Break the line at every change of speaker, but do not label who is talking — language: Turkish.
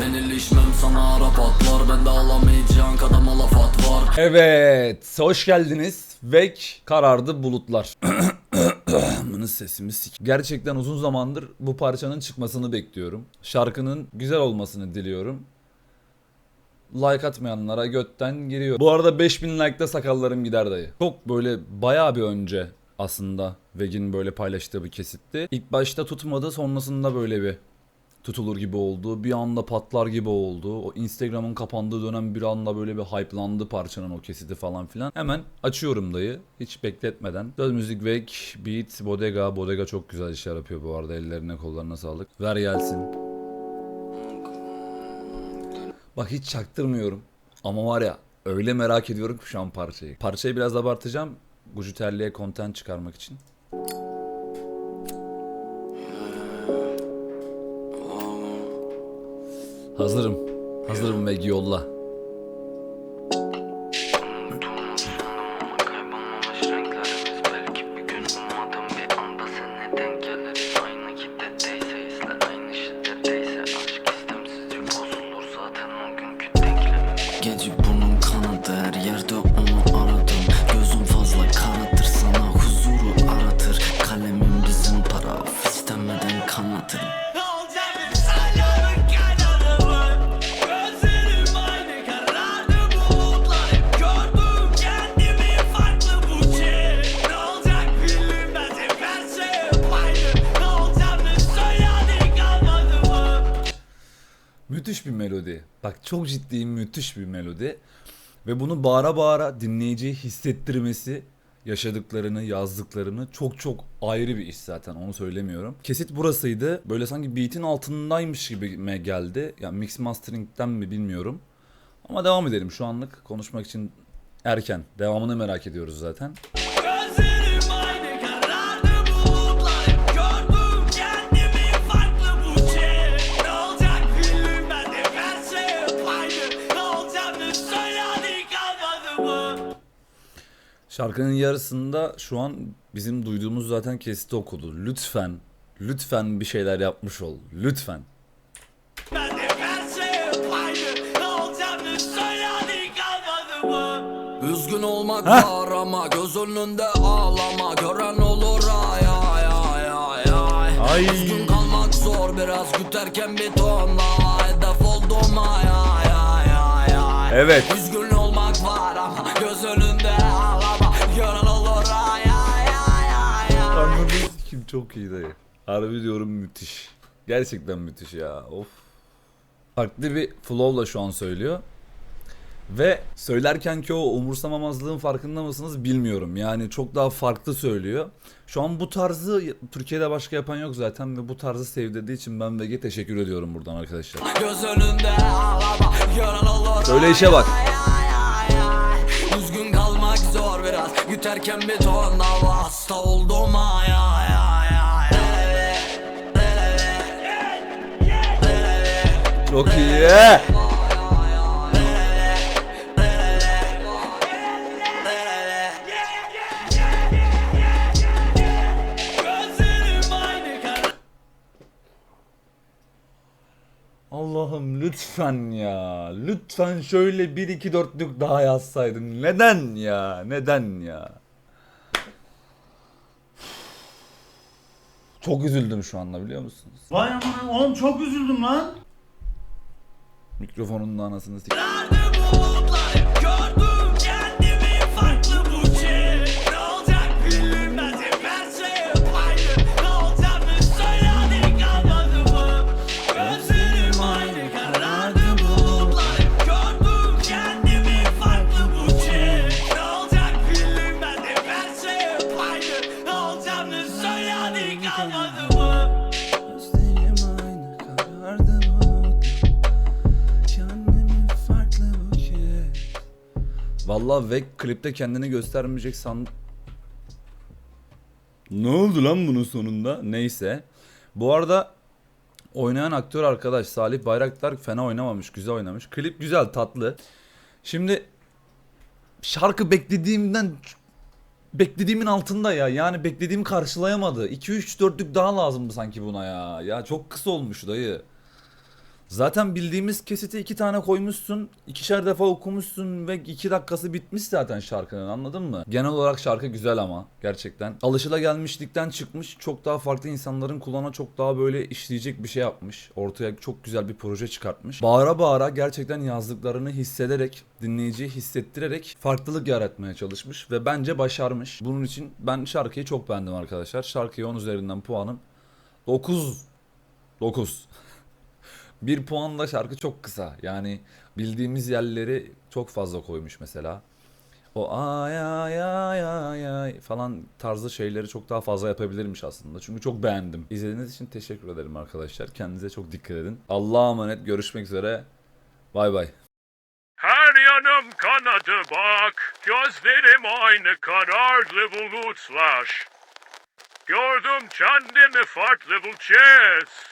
Ben ilişmem sana Arap atlar Bende alamayacağın kadar malafat var
Evet, hoş geldiniz. Vek karardı bulutlar. Bunu sesimi sik. Gerçekten uzun zamandır bu parçanın çıkmasını bekliyorum. Şarkının güzel olmasını diliyorum. Like atmayanlara götten giriyor. Bu arada 5000 like'da sakallarım gider dayı. Çok böyle bayağı bir önce aslında Veg'in böyle paylaştığı bir kesitti. İlk başta tutmadı sonrasında böyle bir tutulur gibi oldu. Bir anda patlar gibi oldu. O Instagram'ın kapandığı dönem bir anda böyle bir hype'landı parçanın o kesiti falan filan. Hemen açıyorum dayı. Hiç bekletmeden. Söz müzik Wake, Beat, Bodega. Bodega çok güzel işler yapıyor bu arada. Ellerine kollarına sağlık. Ver gelsin. Bak hiç çaktırmıyorum. Ama var ya öyle merak ediyorum ki şu an parçayı. Parçayı biraz abartacağım. Gucuterli'ye content çıkarmak için. Hazırım. Hazırım ve yolla. Müthiş bir melodi. Bak çok ciddi müthiş bir melodi. Ve bunu bağıra bağıra dinleyiciyi hissettirmesi yaşadıklarını, yazdıklarını çok çok ayrı bir iş zaten onu söylemiyorum. Kesit burasıydı. Böyle sanki beat'in altındaymış gibi geldi. Ya mix mastering'den mi bilmiyorum. Ama devam edelim şu anlık konuşmak için erken. Devamını merak ediyoruz zaten. Şarkının yarısında şu an bizim duyduğumuz zaten kesiti okudu. Lütfen, lütfen bir şeyler yapmış ol. Lütfen.
Üzgün olmak var ama göz önünde ağlama Gören olur ay ay ay ay ay
Ay.
Üzgün kalmak zor biraz güterken bir tonla Hedef oldum ay ay ay ay ay
Evet.
Üzgün
çok iyi dayı. Harbi diyorum müthiş. Gerçekten müthiş ya. Of. Farklı bir flow'la şu an söylüyor. Ve söylerken ki o umursamamazlığın farkında mısınız bilmiyorum. Yani çok daha farklı söylüyor. Şu an bu tarzı Türkiye'de başka yapan yok zaten ve bu tarzı sevdirdiği için ben Vege teşekkür ediyorum buradan arkadaşlar.
Göz önünde ağlama olur
Söyle işe bak.
ay, ay, ay, ay. Üzgün kalmak zor biraz Güterken bir tonla hasta oldum ay
Çok iyi. Allah'ım lütfen ya. Lütfen şöyle 1 2 4'lük daha yazsaydın. Neden ya? Neden ya? Çok üzüldüm şu anda biliyor musunuz?
Vay aman oğlum çok üzüldüm lan.
Mikrofonun da anasını sik. Valla Vek klipte kendini göstermeyecek san... Ne oldu lan bunun sonunda? Neyse. Bu arada oynayan aktör arkadaş Salih Bayraktar fena oynamamış, güzel oynamış. Klip güzel, tatlı. Şimdi şarkı beklediğimden beklediğimin altında ya. Yani beklediğimi karşılayamadı. 2 3 4'lük daha lazımdı sanki buna ya. Ya çok kısa olmuş dayı. Zaten bildiğimiz kesiti iki tane koymuşsun, ikişer defa okumuşsun ve iki dakikası bitmiş zaten şarkının anladın mı? Genel olarak şarkı güzel ama gerçekten. Alışılagelmişlikten çıkmış, çok daha farklı insanların kulağına çok daha böyle işleyecek bir şey yapmış. Ortaya çok güzel bir proje çıkartmış. Bağıra bağıra gerçekten yazdıklarını hissederek, dinleyiciyi hissettirerek farklılık yaratmaya çalışmış ve bence başarmış. Bunun için ben şarkıyı çok beğendim arkadaşlar. Şarkıya 10 üzerinden puanım 9 9 bir puanla şarkı çok kısa. Yani bildiğimiz yerleri çok fazla koymuş mesela. O ay ay ay ay ay falan tarzı şeyleri çok daha fazla yapabilirmiş aslında. Çünkü çok beğendim. İzlediğiniz için teşekkür ederim arkadaşlar. Kendinize çok dikkat edin. Allah'a emanet. Görüşmek üzere. Bay bay.
Her yanım kanadı bak, gözlerim aynı kararlı bulutlar. Gördüm kendimi farklı bu kez.